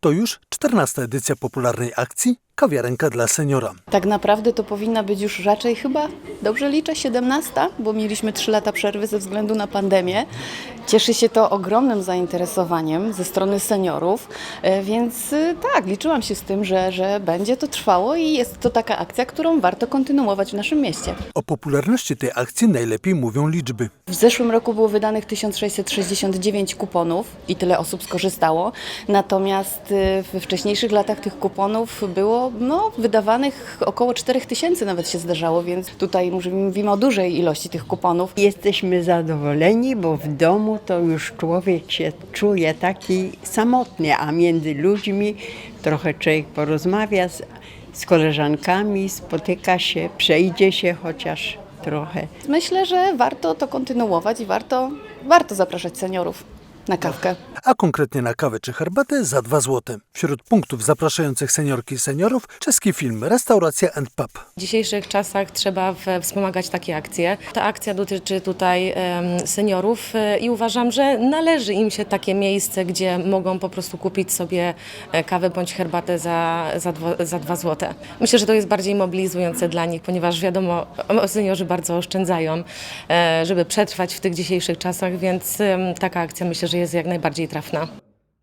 To już 14. edycja popularnej akcji Kawiarenka dla seniora. Tak naprawdę to powinna być już raczej chyba, dobrze liczę, 17, bo mieliśmy 3 lata przerwy ze względu na pandemię. Cieszy się to ogromnym zainteresowaniem ze strony seniorów, e, więc e, tak, liczyłam się z tym, że, że będzie to trwało i jest to taka akcja, którą warto kontynuować w naszym mieście. O popularności tej akcji najlepiej mówią liczby. W zeszłym roku było wydanych 1669 kuponów i tyle osób skorzystało. Natomiast y, we wcześniejszych latach tych kuponów było no, wydawanych około 4000 nawet się zdarzało, więc tutaj mówimy o dużej ilości tych kuponów. Jesteśmy zadowoleni, bo w domu to już człowiek się czuje taki samotny, a między ludźmi trochę człowiek porozmawia z, z koleżankami, spotyka się, przejdzie się chociaż trochę. Myślę, że warto to kontynuować i warto, warto zapraszać seniorów na kawkę. a konkretnie na kawę czy herbatę za 2 zł. Wśród punktów zapraszających seniorki i seniorów czeski film Restauracja and Pub. W dzisiejszych czasach trzeba wspomagać takie akcje. Ta akcja dotyczy tutaj seniorów e, i uważam, że należy im się takie miejsce, gdzie mogą po prostu kupić sobie e, kawę bądź herbatę za, za, dwa, za dwa złote. Myślę, że to jest bardziej mobilizujące dla nich, ponieważ wiadomo, seniorzy bardzo oszczędzają, e, żeby przetrwać w tych dzisiejszych czasach, więc taka akcja myślę, że jest jak najbardziej trafna.